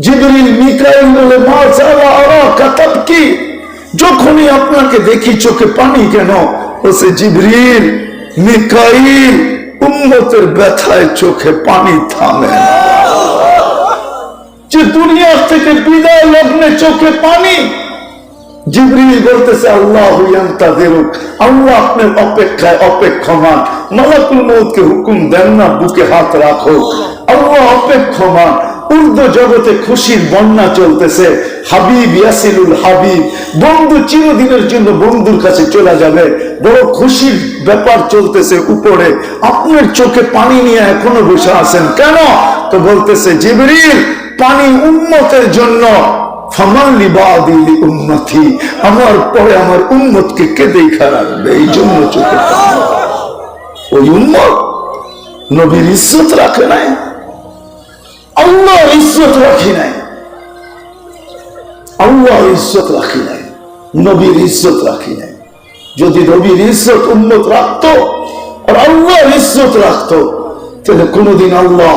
জিবরিল মিকাইল বলে মা সারা আরা কাতাব কি যখনই আপনাকে দেখি চোখে পানি কেন বলছে জিবরিল মিকাইল উম্মতের ব্যথায় চোখে পানি থামে না। যে দুনিয়ার থেকে বিদায় লগ্নে চোখে পানি জিবরিল বলতেছে আল্লাহ তাদেরুক আল্লাহ আপনার অপেক্ষায় অপেক্ষমান মালাকুল মৌতকে হুকুম দেন না বুকে হাত রাখো আল্লাহ অপেক্ষমান উর্দু জগতে খুশির বন্যা চলতেছে। হাবিব ইয়াসিলুল হাবিব, বন্ধু চিরদিনের জন্য বন্ধুর কাছে চলে যাবে। বড় খুশির ব্যাপার চলতেছে উপরে। আপনার চোখে পানি নিয়ে এখনও বসে আছেন কেন? তো বলতেছে, জিবরিল, পানি উন্মতের জন্য উন্নতি আমার পরে আমার উন্মতকে কে দেখা রাখবে? এই জন্য চোখে। ওই উন্মত নবীর ইজ্জত রাখে নাই। আল্লাহ ইজ্জত রাখি নাই। আল্লাহ ইজ্জত রাখি নাই, নবীর ইজ্জত রাখি নাই। যদি নবীর ইজ্জত উন্মত রাখতো, আর ইজ্জত রাখতো, তাহলে কোনোদিন আল্লাহ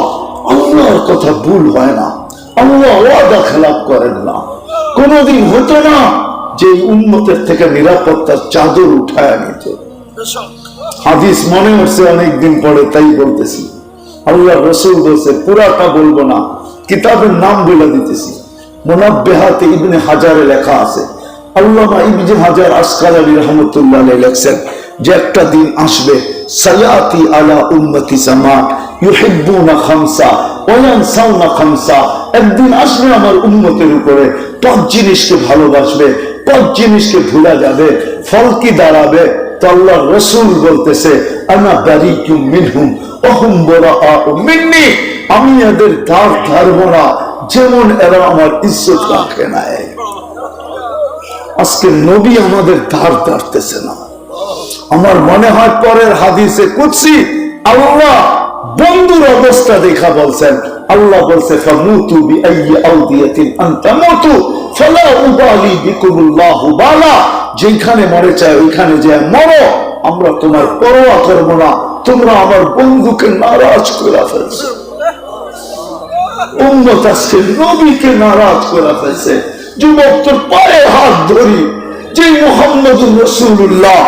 আল্লাহর কথা ভুল হয় না। আল্লাহ ওয়াদা খেলাপ করেন না। কোনোদিন হতো না যে থেকে নিরাপত্তার চাদর উঠায় নিত হাদিস মনে হচ্ছে অনেকদিন পরে তাই বলতেছি। আল্লাহ রসুল বলছে, পুরাটা বলব না কিতাবের নাম বলে দিতেছি। মোনাব্বেহাতে ইবনে হাজারে লেখা আছে। আল্লামা ইবনে হাজার আসকার আলী রহমতুল্লাহ লেখছেন, যে একটা দিন আসবে, সায়াতি আলা খামসা খামসা। একদিন আসবে আমার উম্মতের উপরে পাঁচ জিনিসকে ভালোবাসবে পাঁচ জিনিসকে ভুলা যাবে ফল কি দাঁড়াবে। তো আল্লাহ রসুল বলতেছে, আনা বারিকুম মিনহুম অহুম বরাআ মিন্নি। আমি এদের ধার ধারব না, যেমন এরা আমার ইজ্জত রাখে নাই। আজকে নবী আমাদের ধার ধারতেছে না। আমার মনে হয় পরের হাদিসে কুৎসি আল্লাহ বন্ধুর অবস্থা দেখা বলছেন। আল্লাহ বলছে যেখানে মরে চায় ওইখানে যে মরো। আমরা তোমার পরোয়া করব না, তোমরা আমার বন্ধুকে নারাজ করে ফেলছো। উম্মত আজকে নবীকে নারাজ করে তোর পায়ে হাত ধরি, যে মোহাম্মদ রসুল্লাহ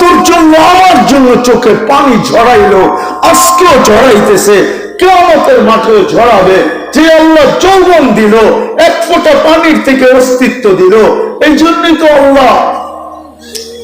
তোর জন্য, আমার জন্য চোখে পানি ঝরাইলো, আজকেও ঝরাইতেছে কেমতের মাঠেও ঝরাবে। যে আল্লাহ যৌবন দিল, এক ফোঁটা পানির থেকে অস্তিত্ব দিল এই জন্যই তো আল্লাহ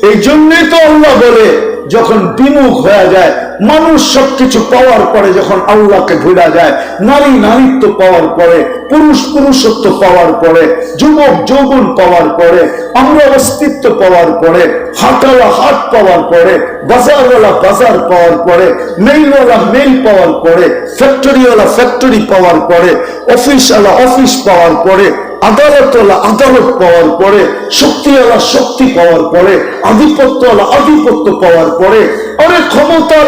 এই জন্যই তো আল্লাহ বলে, যখন বিমুখ হয়ে যায় মানুষ সবকিছু পাওয়ার পরে যখন আল্লাহকে ভুলা যায় নারী নারীত্ব পাওয়ার পরে পুরুষ পুরুষত্ব পাওয়ার পরে যুবক যৌবন পাওয়ার পরে আমরা অস্তিত্ব পাওয়ার পরে হাটওয়ালা হাট পাওয়ার পরে বাজারওয়ালা বাজার পাওয়ার পরে মেইলওয়ালা মেইল পাওয়ার পরে ফ্যাক্টরিওয়ালা ফ্যাক্টরি পাওয়ার পরে অফিসওয়ালা অফিস পাওয়ার পরে আদালতওয়ালা আদালত পাওয়ার পরে শক্তিওয়ালা শক্তি পাওয়ার পরে আধিপত্যওয়ালা আধিপত্য পাওয়ার পরে আরে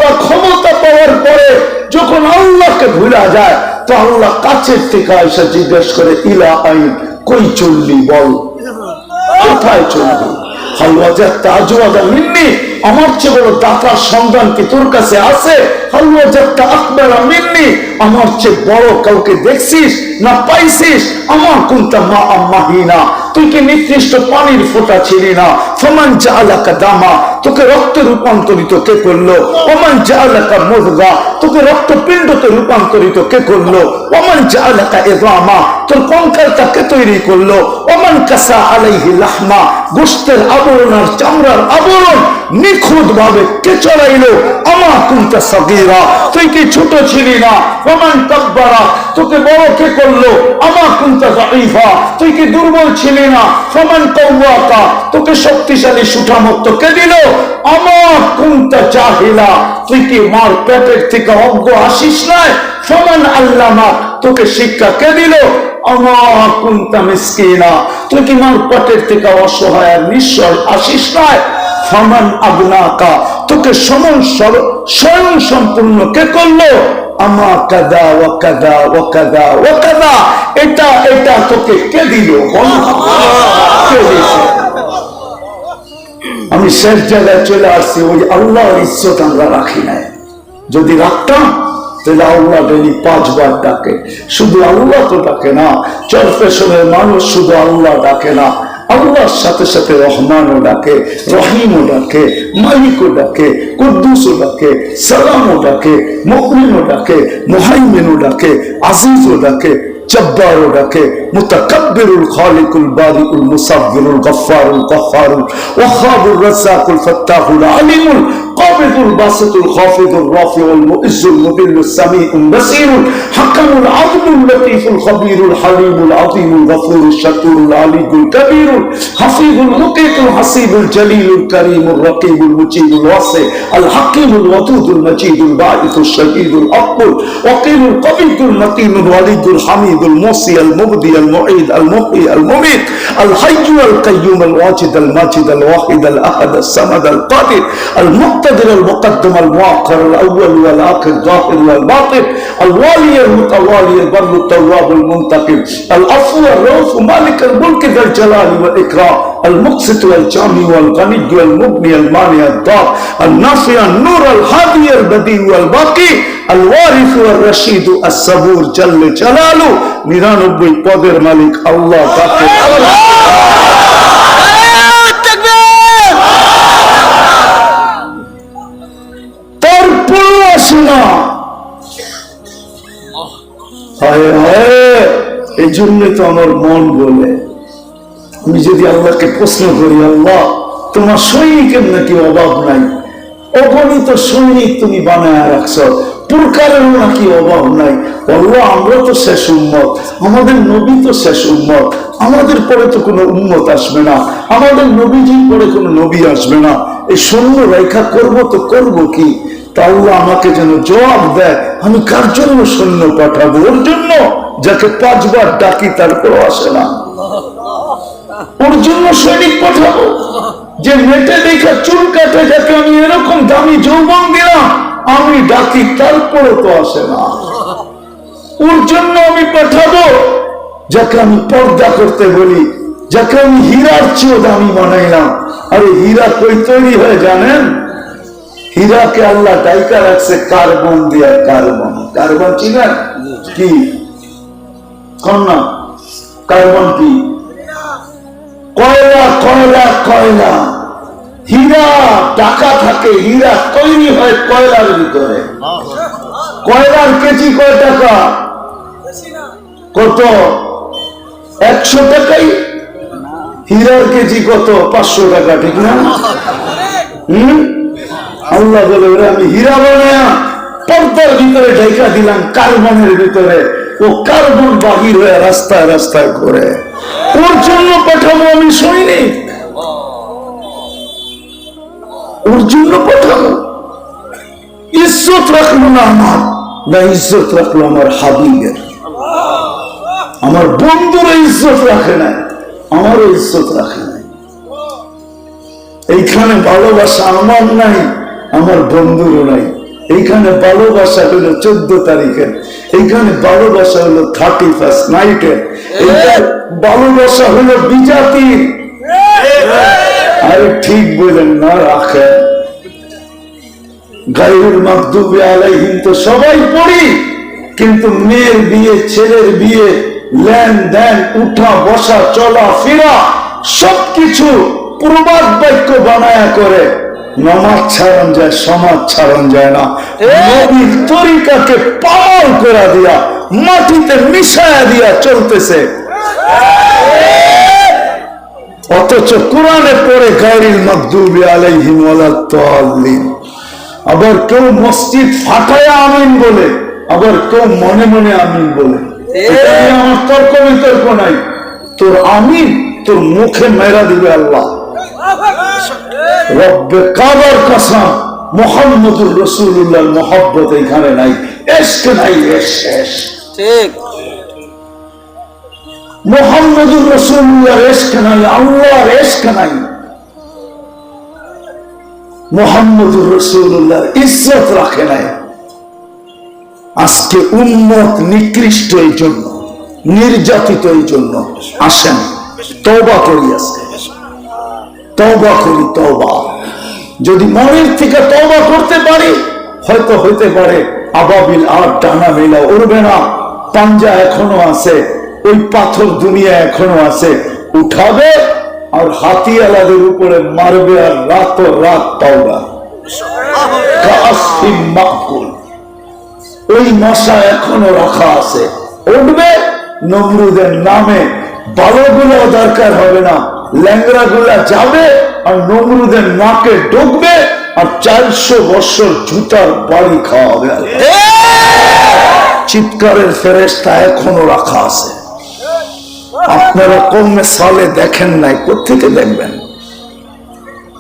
বা ক্ষমতা পাওয়ার পরে যখন আল্লাহকে ভুলা যায়, তো আল্লাহ কাছের থেকে এসে জিজ্ঞেস করে, ইলা আইন, কই চললি বল? কোথায় চলবি হালুয়াজা তাজওয়াজা মিন্নি। আমার চেয়ে বড় দাতার সন্ধান কি তোর কাছে আছে? আমার চেয়ে বড় কাউকে দেখছিস না পাইছিস? আমার কোনটা মা আম্মাহিনা তুই কি নিকৃষ্ট পানির ফোঁটা ছিলি না? ফমান জালাকা দামা, তোকে রক্তে রূপান্তরিত কে করল? ওমান জালাকা মুদগা তোকে রক্তপিণ্ডতে রূপান্তরিত কে করল? ওমান তোর কঙ্কালটা কে তৈরি করল? ওমান কাসা আলাইহি লাহমা গোশতের আবরণ আর চামড়ার আবরণ নিখুঁত ভাবে কে চড়াইলো আমার কোনটা সগীরা। তুই কি ছোট ছিলি না? ওমান কাব্বারা তোকে বড় কে করল? আমার কোনটা জাইফা তুই কি দুর্বল ছিলি না? ফমান কৌয়াকা তোকে শক্তিশালী সুঠামত্ত কে দিল? আমার কোনটা চাহিলা তুই কি মার পেটের থেকে অজ্ঞ আসিস নাই? সমান আল্লামা। তোকে শিক্ষা কে দিল? আমার কোনটা মিসকিনা। তুই কি মার পেটের থেকে অসহায় নিশ্চয় আসিস নাই? ফামান আবনাকা, তোকে সমন স্বয়ং সম্পূর্ণ কে করল? আমা কাদা ও কাদা ও কাদা ও কাদা। এটা এটা তোকে কে দিল? আমি শেষ জায়গায় চলে আসছি, ওই আল্লাহর ইজ্জত আমরা রাখি নাই। যদি রাখতাম, তাহলে আল্লাহ ডেলি পাঁচবার ডাকে। শুধু আল্লাহ তো ডাকে না চরফেশনের মানুষ শুধু আল্লাহ ডাকে না। আল্লাহর সাথে সাথে রহমানও ডাকে রহিমও ডাকে মালিকও ডাকে কুদ্দুসও ডাকে সালামও ডাকে মুকমিনও ডাকে মুহাইমিনও ডাকে আজিজও ডাকে জব্বারও ডাকে মুতাকাব্বিরুল খালিকুল বারিকুল মুসাব্বিরুল গফফারুল কহ্হারুল ওয়াহাবুর রাজ্জাকুল ফাত্তাহুল আলিমুল قابض الباسط الخافض الرافع المؤز المذل السميع البصير حكم العدل اللطيف الخبير الحليم العظيم الغفور الشكور العلي الكبير حفيظ المقيت الحسيب الجليل الكريم الرقيب المجيب الواسع الحكيم الودود المجيد الباعث الشهيد الأقبل وقيل القبيض المتين الوليد الحميد الموصي المبدي المعيد المحيي المميت الحي القيوم الواجد الماجد الواحد الأحد الصمد القادر المقتدر المقدم المؤخر الأول والآخر الظاهر والباطن الوالي المتوالي البر التواب المنتقم العفو الرؤوف مالك الملك ذا الجلال والإكرام المقسط والجامع والغني والمبني المانع الضار النافع النور الهادي البديع والباقي الوارث والرشيد الصبور جل جلاله নিরানব্বই পদের মালিক আল্লাহ তাকে এই জন্য তো আমার মন বলে, আমি যদি আল্লাহকে প্রশ্ন করি, আল্লাহ, তোমার সৈনিকের নাকি অভাব নাই? অগণিত সৈনিক তুমি বানায় রাখছ প্রকারের নাকি অভাব নাই? আল্লাহ, আমরা তো শেষ উন্মত আমাদের নবী তো শেষ উন্মত আমাদের পরে তো কোনো উন্মত আসবে না, আমাদের নবীজির পরে কোনো নবী আসবে না। এই সৈন্য রেখা করব তো করব কি? তা আল্লাহ আমাকে যেন জবাব দেয়, আমি কার জন্য সৈন্য পাঠাবো? ওর জন্য? যাকে পাঁচবার ডাকি তারপরও আসে না। ওর জন্য সৈনিক পাঠাবো। যে মেটে দেখা চুল কাটে, যাকে আমি এরকম দামি যৌবন দিলাম, আমি ডাকি তারপরে তো আসে না। ওর জন্য আমি পাঠাবো, যাকে আমি পর্দা করতে বলি, যাকে আমি হীরার চেয়েও দামি বানাইলাম। আরে হীরা কই তৈরি হয় জানেন? হীরাকে আল্লাহ ডাইকা রাখছে কার্বন দিয়া, কার্বন। কার্বন চিনেন? কি? কয়লা কয়লা কয়লা। হীরা, টাকা থাকে, হীরা তৈরি হয় কয়লার ভিতরে। কয়লার কেজি কয় টাকা? কত? একশো টাকাই? হীরার কেজি কত? পাঁচশো টাকা, ঠিক না? হম? আল্লাহ বলে আমি হীরা বানায়া পর্দার ভিতরে ঢেকা দিলাম কার্বনের ভিতরে? ও কার্বন বাহির হয়ে রাস্তায় রাস্তায় করে ওর জন্য পাঠাবো আমি সৈনিক। ওর জন্য পাঠাবো। ইজ্জত রাখল না আমার। না ইজ্জত রাখল আমার হাবিবের। আমার বন্ধুরা ইজ্জত রাখে না আমারও ইজ্জত রাখে না এইখানে ভালোবাসা আমার নাই, আমার বন্ধুরও নাই। এইখানে ভালোবাসা হলো চোদ্দ তারিখের এইখানে ভালোবাসা হলো থার্টি ফার্স্ট নাইটের ভালোবাসা হলো বিজাতির আরে ঠিক বলেন না রাখেন মাকদুবে আলাইহিম তো সবাই পড়ি কিন্তু মেয়ের বিয়ে ছেলের বিয়ে লেনদেন উঠা বসা চলা ফেরা সবকিছু প্রবাদ বাক্য বানায়া করে। নমাজ ছাড়ন যায় সমাজ ছাড়ন যায় না। নবীর তরিকাকে পাল করে দিয়া মাটিতে মিশায়া দিয়া চলতেছে। অথচ কোরআনে পড়ে গাড়ির মকদুবি আলাইহিম ওয়ালাদ্দাল্লিন আবার কেউ মসজিদ ফাটায় আমিন বলে আবার কেউ মনে মনে আমিন বলে। আমার তর্ক বিতর্ক নাই। তোর আমিন তোর মুখে মেরা দিবে আল্লাহ। রব্বে কাবার কসম মোহাম্মদুর রসুল্লাহ মোহাব্বত এখানে নাই এসকে নাই এস শেষ ঠিক। মোহাম্মদুর রসুল্লাহ এসকে নাই আল্লাহর এসকে নাই। মোহাম্মদুর রসুল্লাহ ইজ্জত রাখে নাই। আজকে উন্মত নিকৃষ্ট এই জন্য নির্যাতিত এই জন্য আসেন তবা করি আজকে। তবা করি তবা যদি মনের থেকে তবা করতে পারি, হয়তো হইতে পারে, আবাবিল আর ডানা মেলা উড়বে না, পাঞ্জা এখনও আছে, ওই পাথর দুনিয়া এখনও আছে, উঠাবে আর হাতিয়ালাদের উপরে মারবে আর রাত রাত মাকুল। ওই মশা এখনও রাখা আছে, উঠবে, নমরুদের নামে বালোগুলো দরকার হবে না ল্যাংরা গুলা যাবে আর নমরুদের নাকে ঢুকবে আর চারশো বছর জুতার বাড়ি খাওয়াবে। চিৎকারের ফেরেস্তা এখনও রাখা আছে। আপনারা কমে সালে দেখেন নাই কোথেকে দেখবেন?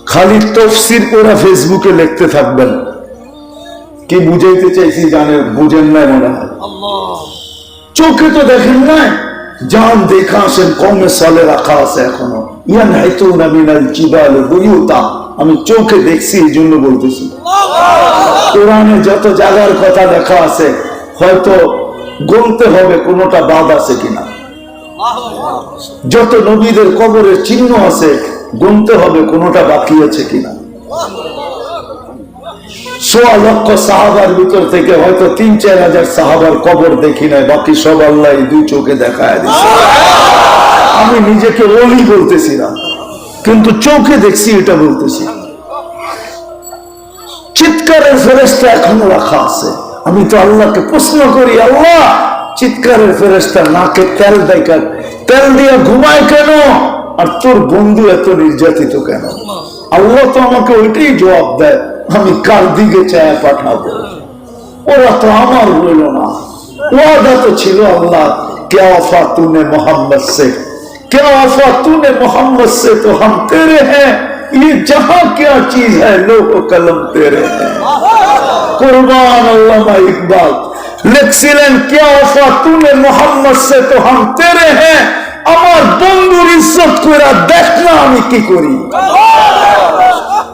খালি তফসির করে ফেসবুকে লিখতে থাকবেন। কি বুঝাইতে চাইছি জানেন বুঝেন নাই মনে হয়। চোখে তো দেখেন নাই। জান দেখা আসেন কমে সালে রাখা আছে এখনও। ইয়ান হাইতো নামিনাল জিবাল বুয়ুতা। আমি চোখে দেখছি এই জন্য বলতেছি। কোরআনে যত জায়গার কথা লেখা আছে, হয়তো গুনতে হবে, কোনোটা বাদ আছে কিনা। যত নবীদের কবরের চিহ্ন আছে, গুনতে হবে, কোনোটা বাকি আছে কিনা। সোয়া লক্ষ সাহাবার ভিতর থেকে হয়তো তিন, চার হাজার সাহাবার কবর দেখি নাই, বাকি সব আল্লাহ দুই চোখে দেখায় দিচ্ছে আমি নিজেকে ওলি বলতেছি না, কিন্তু চোখে দেখছি এটা বলতেছি। চিৎকারের ফেরেস্তা এখনও রাখা আছে। আমি তো আল্লাহকে প্রশ্ন করি, আল্লাহ, চিৎকারের ফেরেস্তা নাকে তেল দেয়? তেল দিয়ে ঘুমায় কেন? আর তোর বন্ধু এত নির্যাতিত কেন? আল্লাহ তো আমাকে ওইটাই জবাব দেয়। আমি কার দিকে চায় পাঠাবো ওরা তো আমার হইল না ওয়াদা তো ছিল আল্লাহ کیا وفا تو نے محمد سے؟ کیا وفا تو نے محمد سے تو ہم تیرے ہیں؟ یہ جہاں کیا چیز ہے، لوگ قلم تیرے ہیں۔ قربان علامہ اقبال۔ لکسیلن کیا وفا تو نے محمد سے تو ہم تیرے ہیں؟ আমার বন্ধুর ইজ্জত করে দেখ না আমি কি করি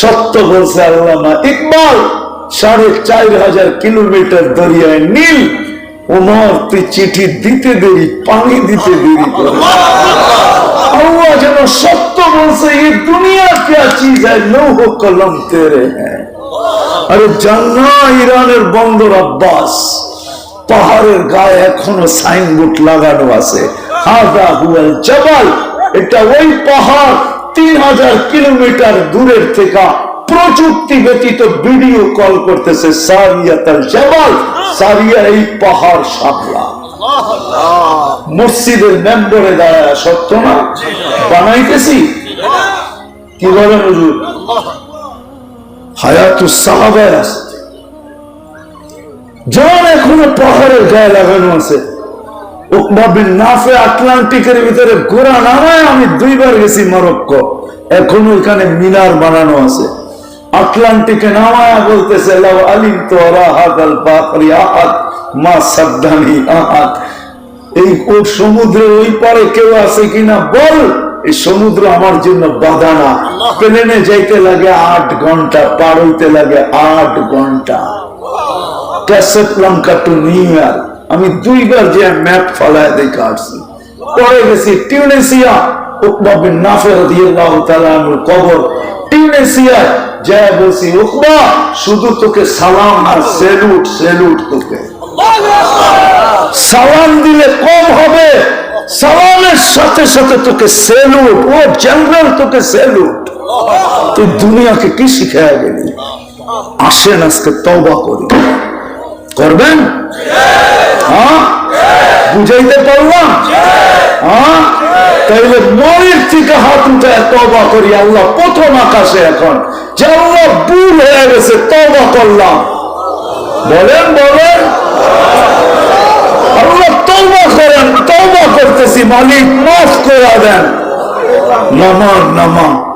সত্য বলছে আল্লামা ইকবাল, সাড়ে চার হাজার কিলোমিটার দরিয়ায় নীল। ওনার তুই চিঠি দিতে দেরি, পানি দিতে দেরি যেন সত্য বলছে, এই দুনিয়া কে চিজ হয় লৌহ কলম তেরে। হ্যাঁ আরে জানা ইরানের বন্দর আব্বাস, পাহাড়ের গায়ে এখনও সাইনবোর্ড লাগানো আছে। হাদা হুয়াল জবাল, এটা ওই পাহাড় কিলোমিটার দূরের থেকে প্রযুক্তি ব্যতীত ভিডিও কল করতেছে সারিয়াতাল জবাল সারিয়া এই পাহাড় সাপলা। মসজিদের মেম্বরে দাঁড়ায় সত্য না? বানাইতেছি? কি বলেন হুজুর? হায়াতু সাহাবায় আসতে জন এখনও পাহাড়ের গায়ে লাগানো আছে। আটলান্টিকের ভিতরে গোড়া নামায় আমি দুইবার গেছি মরক্কো। এখনও এখানে মিনার বানানো আছে। আটলান্টিকে নামায়া বলতেছে লাউ আলিম তো রাহাত আল বাকরি আহাত মা সাদ্দানি আহাত এই ও সমুদ্রের ওই পারে কেউ আছে কিনা বল এই সমুদ্র আমার জন্য বাধা না। প্লেনে যাইতে লাগে আট ঘণ্টা পার হইতে লাগে আট ঘণ্টা। Casablanca to New York. আমি দুইবার যে ম্যাপ ফালায় দেখে আসছি পরে গেছি টিউনেসিয়া উকবা বিন রাদিয়াল্লাহু কবর। বলছি, উকবা, শুধু তোকে সালাম আর সেলুট সেলুট সালাম দিলে কম হবে, সালামের সাথে সাথে তোকে সেলুট, ও জেনারেল তোকে সেলুট। তুই দুনিয়াকে কি শিখায় গেলি? আসেন আজকে তওবা করি। করবেন হ্যাঁ বুঝাইতে পারলাম হ্যাঁ থেকে হাত উঠে তবা করি, আল্লাহ প্রথম আকাশে এখন। যে আল্লাহ হয়ে গেছে তবা করলাম। বলেন বলেন। আল্লাহ তবা করেন তবা করতেছি, মালিক মাফ করে দেন। নামান নামা